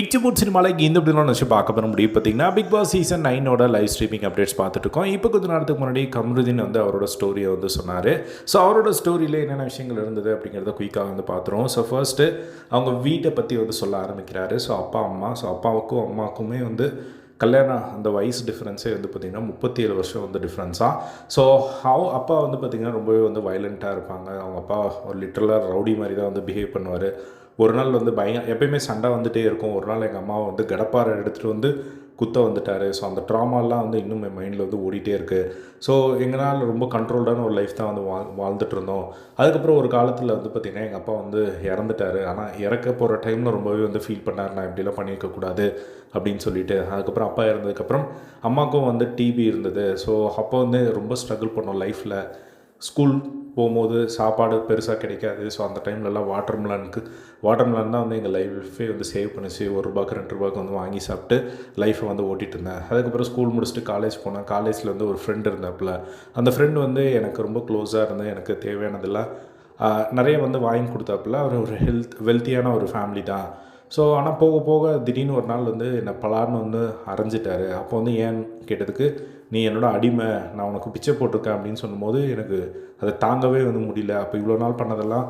இச்சபூட் சினிமாவில் இந்த அப்படிலாம் நினச்சி பார்க்க போகிற முடியும். பார்த்தீங்கன்னா பிக் பாஸ் சீசன் நைனோட லைவ் ஸ்ட்ரீமிங் அப்டேட்ஸ் பார்த்துட்டு இருக்கோம். இப்போ கொஞ்ச நேரத்துக்கு முன்னாடி கமருதீன் வந்து அவரோட ஸ்டோரியை வந்து சொன்னார். ஸோ அவரோட ஸ்டோரியில் என்னென்ன விஷயங்கள் இருந்தது அப்படிங்கிறத குயிக்காக வந்து பார்த்துருவோம். ஸோ ஃபர்ஸ்ட்டு அவங்க வீட்டை பற்றி வந்து சொல்ல ஆரம்பிக்கிறாரு. ஸோ அப்பா அம்மா ஸோ அப்பாவுக்கும் அம்மாவுக்குமே வந்து கல்யாணம் அந்த வயசு டிஃப்ரென்ஸே வந்து பார்த்திங்கன்னா முப்பத்தி ஏழு வருஷம் வந்து டிஃப்ரென்ஸாக ஸோ அவ அப்பா வந்து பார்த்திங்கன்னா ரொம்பவே வந்து வயலண்ட்டாக இருப்பாங்க. அவங்க அப்பா ஒரு லிட்டரலாக ரவுடி மாதிரி தான் வந்து பிஹேவ் பண்ணுவார். ஒரு நாள் வந்து பயம் எப்பயுமே சண்டை வந்துகிட்டே இருக்கும். ஒரு நாள் எங்கள் அம்மாவை வந்து கடப்பாறை எடுத்துகிட்டு வந்து குத்த வந்துட்டார். ஸோ அந்த ட்ராமாலாம் வந்து இன்னும் என் மைண்டில் வந்து ஓடிட்டே இருக்குது ஸோ எங்களால் ரொம்ப கண்ட்ரோல்டான ஒரு லைஃப் தான் வந்து வா வாழ்ந்துட்டு இருந்தோம். அதுக்கப்புறம் ஒரு காலத்தில் வந்து பார்த்திங்கன்னா எங்கள் அப்பா வந்து இறந்துட்டார். ஆனால் இறக்க போகிற டைமில் ரொம்பவே வந்து ஃபீல் பண்ணார். நான் இப்படிலாம் பண்ணியிருக்கக்கூடாது அப்படின்னு சொல்லிட்டு அதுக்கப்புறம் அப்பா இறந்ததுக்கப்புறம் அம்மாவுக்கும் வந்து டிபி இருந்தது. ஸோ அப்போ வந்து ரொம்ப ஸ்ட்ரகிள் பண்ணோம் லைஃப்பில் ஸ்கூல் போகும்போது சாப்பாடு பெருசாக கிடைக்காது. ஸோ அந்த டைம்லலாம் வாட்டர் மிலானுக்கு வாட்டர் மிலான் தான் வந்து எங்கள் லைஃபே வந்து சேவ் பண்ணிச்சு. ஒரு ரூபாய்க்கு ரெண்டு ரூபாய்க்கு வந்து வாங்கி சாப்பிட்டு லைஃப்பை வந்து ஓட்டிகிட்டு இருந்தேன். அதுக்கப்புறம் ஸ்கூல் முடிச்சுட்டு காலேஜ் போனேன். காலேஜில் வந்து ஒரு ஃப்ரெண்ட் இருந்தாப்புல. அந்த ஃப்ரெண்டு வந்து எனக்கு ரொம்ப க்ளோஸாக இருந்தேன் எனக்கு தேவையானதெல்லாம் நிறைய வந்து வாங்கி கொடுத்தாப்புல. அவர் ஒரு ஹெல்த் வெல்த்தியான ஒரு ஃபேமிலி தான். ஸோ ஆனால் போக போக திடீர்னு ஒரு நாள் வந்து என்னை பலார்னு வந்து அரைஞ்சிட்டாரு. அப்போ வந்து ஏன் கேட்டதுக்கு நீ என்னோட அடிமை நான் உனக்கு பிச்சை போட்டிருக்கேன் அப்படின்னு சொல்லும்போது எனக்கு அதை தாங்கவே வந்து முடியல. அப்போ இவ்வளோ நாள் பண்ணதெல்லாம்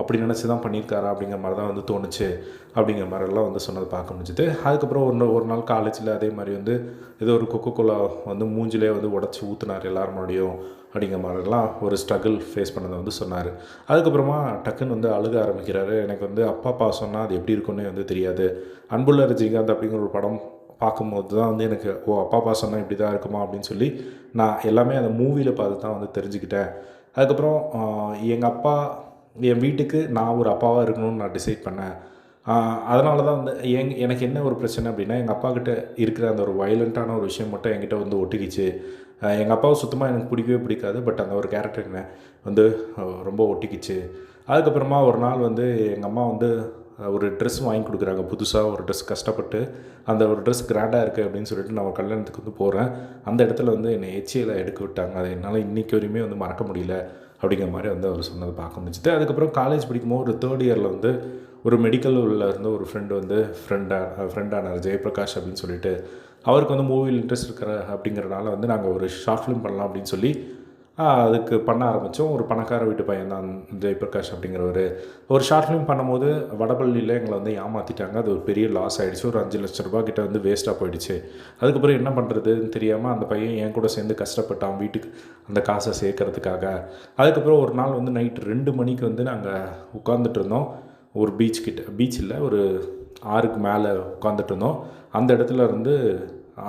அப்படி நினச்சி தான் பண்ணியிருக்காரா அப்படிங்கிற மாதிரி தான் வந்து தோணுச்சு அப்படிங்கிற மாதிரிலாம் வந்து சொன்னது பார்க்க முடிஞ்சுது. அதுக்கப்புறம் ஒரு ஒரு நாள் காலேஜில் அதே மாதிரி வந்து ஏதோ ஒரு கொக்கோ கோலா வந்து மூஞ்சிலே வந்து உடச்சி ஊற்றுனார் எல்லார் முன்னாடியும் அப்படிங்கிற மாதிரிலாம் ஒரு ஸ்ட்ரகிள் ஃபேஸ் பண்ணதை வந்து சொன்னார். அதுக்கப்புறமா டக்குன்னு வந்து அழுக ஆரம்பிக்கிறாரு. எனக்கு வந்து அப்பா அப்பா சொன்னால் அது எப்படி இருக்குன்னே வந்து தெரியாது. அன்புள்ள ரஜினிகாந்த் அப்படிங்கிற ஒரு படம் பார்க்கும்போது தான் வந்து எனக்கு ஓ அப்பா அப்பா சொன்னால் இப்படி தான் இருக்குமா? அப்படின்னு சொல்லி நான் எல்லாமே அந்த மூவியில் பார்த்து தான் வந்து தெரிஞ்சுக்கிட்டேன். அதுக்கப்புறம் எங்கள் அப்பா என் வீட்டுக்கு நான் ஒரு அப்பாவாக இருக்கணும்னு நான் டிசைட் பண்ணேன். அதனால தான் வந்து எங் எனக்கு என்ன ஒரு பிரச்சனை அப்படின்னா எங்கள் அப்பா கிட்ட இருக்கிற அந்த ஒரு வயலண்ட்டான ஒரு விஷயம் மட்டும் என்கிட்ட வந்து ஒட்டிக்கிச்சு. எங்கள் அப்பாவை சுத்தமாக எனக்கு பிடிக்கவே பிடிக்காது பட் அந்த ஒரு கேரக்டர் என்ன வந்து ரொம்ப ஒட்டிக்கிச்சு. அதுக்கப்புறமா ஒரு நாள் வந்து எங்கள் அம்மா வந்து ஒரு ட்ரெஸ் வாங்கி கொடுக்குறாங்க. புதுசாக ஒரு ட்ரெஸ் கஷ்டப்பட்டு அந்த ஒரு ட்ரெஸ் கிராண்டாக இருக்குது அப்படின்னு சொல்லிட்டு நான் ஒரு கல்யாணத்துக்கு வந்து போகிறேன் அந்த இடத்துல வந்து என்னை எச்சியில் எடுக்க விட்டாங்க. அதை என்னால் இன்றைக்கி வரையுமே வந்து மறக்க முடியல. அப்படிங்கிற மாதிரி வந்து அவர் சொன்னதை பார்க்க முடிஞ்சுது. அதுக்கப்புறம் காலேஜ் படிக்கும்போது ஒரு தேர்ட் இயரில் வந்து ஒரு மெடிக்கல் உள்ள இருந்து ஒரு ஃப்ரெண்டு வந்து ஃப்ரெண்டாக ஃப்ரெண்டானார் ஜெயபிரகாஷ் அப்படின்னு சொல்லிட்டு. அவருக்கு வந்து மூவியில் இன்ட்ரெஸ்ட் இருக்கிற அப்படிங்கிறனால வந்து நாங்கள் ஒரு ஷார்ட் ஃபிலிம் பண்ணலாம் அப்படின்னு சொல்லி அதுக்கு பண்ண ஆரம்பித்தோம். ஒரு பணக்கார வீட்டு பையன் தான் ஜெயபிரகாஷ் அப்படிங்கிறவர். ஒரு ஷார்ட் ஃபிலிம் பண்ணும்போது வடபள்ளியில் எங்களை வந்து ஏமாற்றிட்டாங்க அது ஒரு பெரிய லாஸ் ஆகிடுச்சு ஒரு அஞ்சு லட்ச ரூபா கிட்ட வந்து வேஸ்ட்டாக போயிடுச்சு. அதுக்கப்புறம் என்ன பண்ணுறதுன்னு தெரியாமல் அந்த பையன் என் கூட சேர்ந்து கஷ்டப்பட்டான் வீட்டுக்கு அந்த காசை சேர்க்கறதுக்காக. அதுக்கப்புறம் ஒரு நாள் வந்து நைட்டு ரெண்டு மணிக்கு வந்து நாங்கள் உட்காந்துட்டு இருந்தோம். ஒரு பீச் கிட்ட பீச் இல்லை ஒரு ஆறுக்கு மேலே உட்காந்துட்டு இருந்தோம். அந்த இடத்துல இருந்து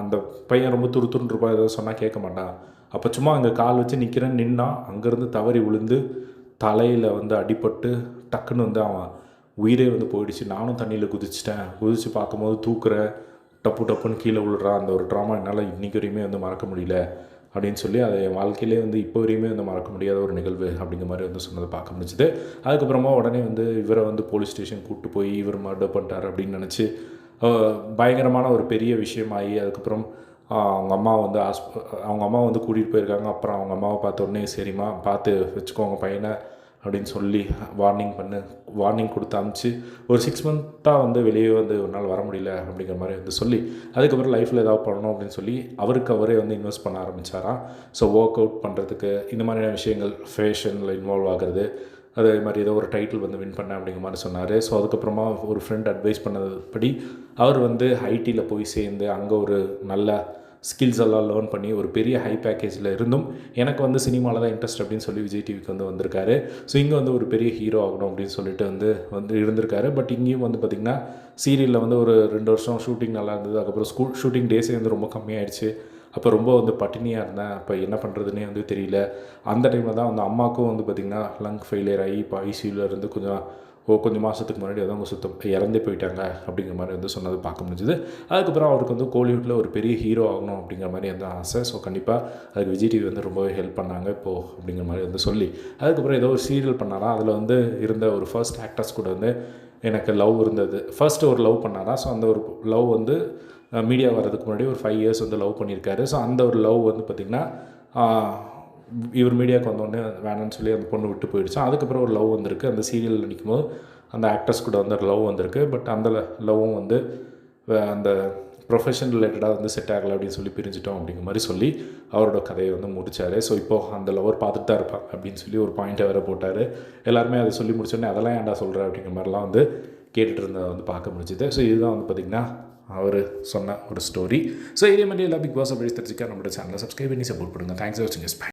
அந்த பையன் ரொம்ப துரு துருன்னு இருப்பா ஏதோ சொன்னால் கேட்க மாட்டான். அப்போ சும்மா அங்கே கால் வச்சு நிற்கிறேன் நின்னா அங்கேருந்து தவறி விழுந்து தலையில் வந்து அடிபட்டு டக்குன்னு வந்து அவன் உயிரே வந்து போயிடுச்சு. நானும் தண்ணியில் குதிச்சிட்டேன். குதித்து பார்க்கும்போது தூக்குற டப்பு டப்புன்னு கீழே விழுறான் அந்த ஒரு ட்ராமா என்னால் இன்றைக்கி வரையுமே வந்து மறக்க முடியல அப்படின்னு சொல்லி அதை என் வாழ்க்கையிலே வந்து இப்போ வரையுமே வந்து மறக்க முடியாத ஒரு நிகழ்வு அப்படிங்கிற மாதிரி வந்து சொன்னதை பார்க்க முடிஞ்சுது. அதுக்கப்புறமா உடனே வந்து இவரை வந்து போலீஸ் ஸ்டேஷன் கூப்பிட்டு போய் இவர் மர்டர் பண்ணிட்டார் அப்படின்னு நினச்சி பயங்கரமான ஒரு பெரிய விஷயமாகி அதுக்கப்புறம் அவங்க அம்மா வந்து ஆஸ் அவங்க அம்மா வந்து கூட்டிகிட்டு போயிருக்காங்க. அப்புறம் அவங்க அம்மாவை பார்த்த உடனே சரிம்மா பார்த்து வச்சுக்கோங்க பையனை அப்படின்னு சொல்லி வார்னிங் பண்ணு வார்னிங் கொடுத்து அனுப்பிச்சு ஒரு சிக்ஸ் மந்த்தாக வந்து வெளியே வந்து ஒரு நாள் வர முடியல அப்படிங்கிற மாதிரி வந்து சொல்லி அதுக்கப்புறம் லைஃப்பில் ஏதாவது பண்ணணும் அப்படின்னு சொல்லி அவருக்கு அவரே வந்து இன்வெஸ்ட் பண்ண ஆரம்பிச்சாராம். ஸோ ஒர்க் அவுட் பண்ணுறதுக்கு இந்த மாதிரியான விஷயங்கள் ஃபேஷனில் இன்வால்வ் ஆகிறது அதே மாதிரி ஏதோ ஒரு டைட்டில் வந்து வின் பண்ணேன் அப்படிங்கிற மாதிரி சொன்னார். ஸோ அதுக்கப்புறமா ஒரு ஃப்ரெண்ட் அட்வைஸ் பண்ணதுபடி அவர் வந்து ஐடியில் போய் சேர்ந்து அங்கே ஒரு நல்ல ஸ்கில்ஸ் எல்லாம் லேர்ன் பண்ணி ஒரு பெரிய ஹை பேக்கேஜில் இருந்தும் எனக்கு வந்து சினிமாவில் தான் இன்ட்ரெஸ்ட் அப்படின்னு சொல்லி விஜய் டிவிக்கு வந்து வந்திருக்காரு. ஸோ இங்கே வந்து ஒரு பெரிய ஹீரோ ஆகணும் அப்படின்னு சொல்லிட்டு வந்து வந்து இருந்திருக்காரு. பட் இங்கேயும் வந்து பார்த்திங்கன்னா சீரியலில் வந்து ஒரு ரெண்டு வருஷம் ஷூட்டிங் நல்லா இருந்தது. அதுக்கப்புறம் ஸ்கூல் ஷூட்டிங் டேஸே வந்து ரொம்ப கம்மியாயிடுச்சு. அப்போ ரொம்ப வந்து பட்டினியாக இருந்தேன். அப்போ என்ன பண்ணுறதுனே வந்து தெரியல. அந்த டைமில் தான் வந்து அம்மாவுக்கும் வந்து பார்த்திங்கன்னா லங் ஃபெயிலியர் ஆகி இப்போ ஐசியூவில் இருந்து கொஞ்சம் ஓ கொஞ்சம் மாதத்துக்கு முன்னாடி வந்து அவங்க சுத்தம் இறந்தே போயிட்டாங்க அப்படிங்கிற மாதிரி வந்து சொன்னது பார்க்க முடிஞ்சுது. அதுக்கப்புறம் அவருக்கு வந்து கோலிவுட்டில் ஒரு பெரிய ஹீரோ ஆகணும் அப்படிங்கிற மாதிரி வந்து ஆசை. ஸோ கண்டிப்பாக அதுக்கு விஜய் டிவி வந்து ரொம்பவே ஹெல்ப் பண்ணாங்க. இப்போது அப்படிங்கிற மாதிரி வந்து சொல்லி. அதுக்கப்புறம் ஏதோ ஒரு சீரியல் பண்ணாரா? அதில் வந்து இருந்த ஒரு ஃபர்ஸ்ட் ஆக்டர்ஸ் கூட வந்து எனக்கு லவ் இருந்தது. ஃபர்ஸ்ட் ஒரு லவ் பண்ணாரா? ஸோ அந்த ஒரு லவ் வந்து மீடியா வர்றதுக்கு முன்னாடி ஒரு ஃபைவ் இயர்ஸ் வந்து லவ் பண்ணியிருக்காரு. ஸோ அந்த ஒரு லவ் வந்து பார்த்திங்கன்னா இவர் மீடியாவுக்கு வந்தோடனே வேணான்னு சொல்லி அந்த பொண்ணு விட்டு போயிடுச்சு. அதுக்கப்புறம் ஒரு லவ் வந்திருக்கு. அந்த சீரியலில் நிற்கும்போது அந்த ஆக்டர்ஸ் கூட வந்து லவ் வந்திருக்கு. பட் அந்த லவ்வும் வந்து வே- அந்த ப்ரொஃபஷன் ரிலேட்டடாக வந்து செட் ஆகலை அப்படின்னு சொல்லி பிரிஞ்சிட்டோம் அப்படிங்கிற மாதிரி சொல்லி அவரோட கதையை வந்து முடித்தார் ஸோ இப்போது அந்த லவர் பார்த்துட்டு தான் இருப்பாங்க அப்படின்னு சொல்லி ஒரு பாயிண்ட்டை வேறு போட்டார். எல்லாருமே அதை சொல்லி முடிச்சோடனே அதெல்லாம் ஏன்டா சொல்கிற அப்படிங்கிற மாதிரிலாம் வந்து கேட்டுட்டு இருந்ததை வந்து பார்க்க முடிஞ்சுது. ஸோ இதுதான் வந்து பார்த்திங்கன்னா அவர் சொன்ன ஒரு ஸ்டோரி ஸோ இதே மாதிரி எல்லா பிக் பாஸ் அப்படி தெரிஞ்சுக்க நம்மளோட சேனலை சப்ஸ்கிரைப் பண்ணி சப்போர்ட் பண்ணுங்கள் தேங்க்ஸ் ஃபார் வாட்சிங்